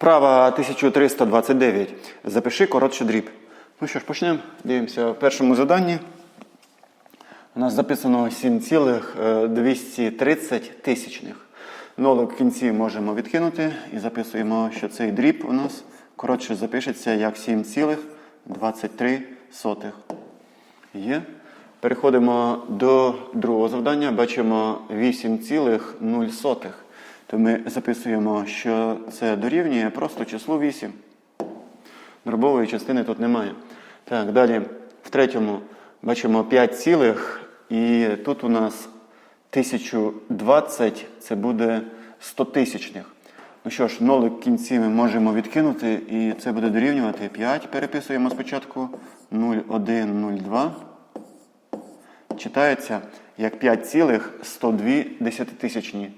Вправа 1329. Запиши коротший дріб. Ну що ж, почнемо. Дивимося в першому заданні. У нас записано 7,230 тисячних. Нолик в кінці можемо відкинути і записуємо, що цей дріб у нас коротше запишеться як 7,23. Є. Переходимо до другого завдання. Бачимо 8,0. То ми записуємо, що це дорівнює просто числу 8. Дробової частини тут немає. Так, далі в третьому бачимо 5 цілих, і тут у нас 1020 це буде 100 тисячних. Ну що ж, нолик кінці ми можемо відкинути, і це буде дорівнювати 5. Переписуємо спочатку 0,102. Читається як 5,102 десятитисячні.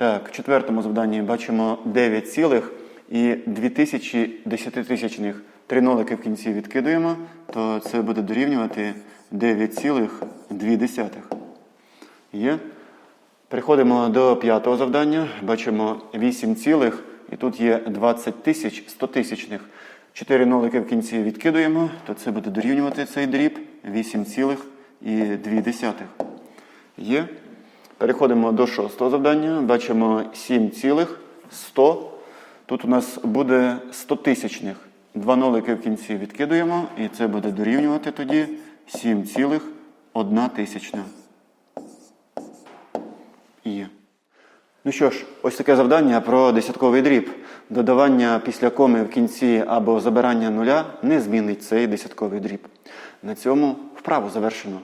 Так, в четвертому завданні бачимо 9 цілих і 2000 десятитисячних. Три нолики в кінці відкидуємо, то це буде дорівнювати 9,2. Є. Переходимо до п'ятого завдання. Бачимо 8 цілих, і тут є 20 тисяч 100 тисячних. Чотири нолики в кінці відкидуємо, то це буде дорівнювати цей дріб 8,2. Є. Переходимо до шостого завдання. Бачимо 7 цілих 100. Тут у нас буде 100 тисячних. Два нолики в кінці відкидуємо, і це буде дорівнювати тоді 7,1 тисячна. Є. Ну що ж, ось таке завдання про десятковий дріб. Додавання після коми в кінці або забирання нуля не змінить цей десятковий дріб. На цьому вправу завершено.